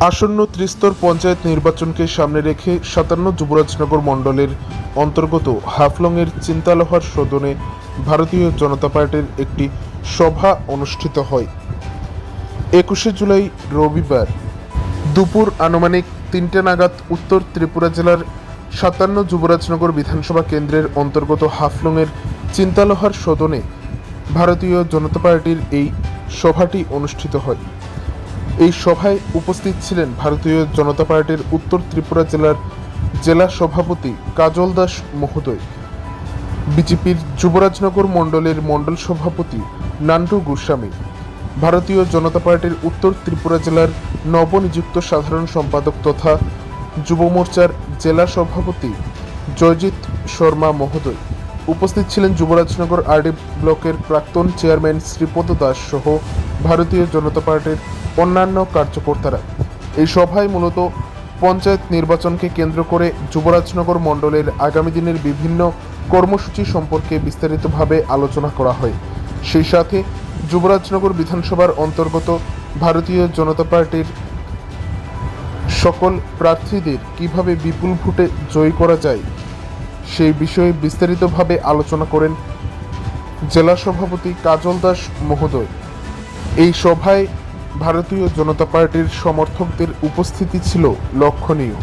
আসন্ন ত্রিস্তর পঞ্চায়েত নির্বাচনকে সামনে রেখে সাতান্ন যুবরাজনগর মণ্ডলের অন্তর্গত হাফলংয়ের চিন্তালোহার সদনে ভারতীয় জনতা পার্টির একটি সভা অনুষ্ঠিত হয়। একুশে জুলাই রবিবার দুপুর আনুমানিক তিনটে নাগাদ উত্তর ত্রিপুরা জেলার সাতান্ন যুবরাজনগর বিধানসভা কেন্দ্রের অন্তর্গত হাফলংয়ের চিন্তালোহার সদনে ভারতীয় জনতা পার্টির এই সভাটি অনুষ্ঠিত হয়। এই সভায় উপস্থিত ছিলেন ভারতীয় জনতা পার্টির উত্তর ত্রিপুরা জেলার জেলা সভাপতি কাজল দাস মহোদয়, বিজেপির যুবরাজনগর মণ্ডলের মণ্ডল সভাপতি নান্টু গোস্বামী, ভারতীয় জনতা পার্টির উত্তর ত্রিপুরা জেলার নবনিযুক্ত সাধারণ সম্পাদক তথা যুব মোর্চার জেলা সভাপতি জয়জিৎ শর্মা মহোদয়, উপস্থিত ছিলেন যুবরাজনগর আরডি ব্লকের প্রাক্তন চেয়ারম্যান শ্রীপদ দাস সহ ভারতীয় জনতা পার্টির অন্যান্য কার্যকর্তারা। এই সভায় মূলত পঞ্চায়েত নির্বাচনকে কেন্দ্র করে যুবরাজনগর মণ্ডলের আগামী দিনের বিভিন্ন কর্মসূচি সম্পর্কে বিস্তারিতভাবে আলোচনা করা হয়। সেই সাথে যুবরাজনগর বিধানসভার অন্তর্গত ভারতীয় জনতা পার্টির সকল প্রার্থীদের কীভাবে বিপুল ভোটে জয়ী করা যায়, সেই বিষয়ে বিস্তারিতভাবে আলোচনা করেন জেলা সভাপতি কাজল দাস মহোদয়। এই সভায় ভারতীয় জনতা পার্টির সমর্থকদের উপস্থিতি ছিল লক্ষণীয়।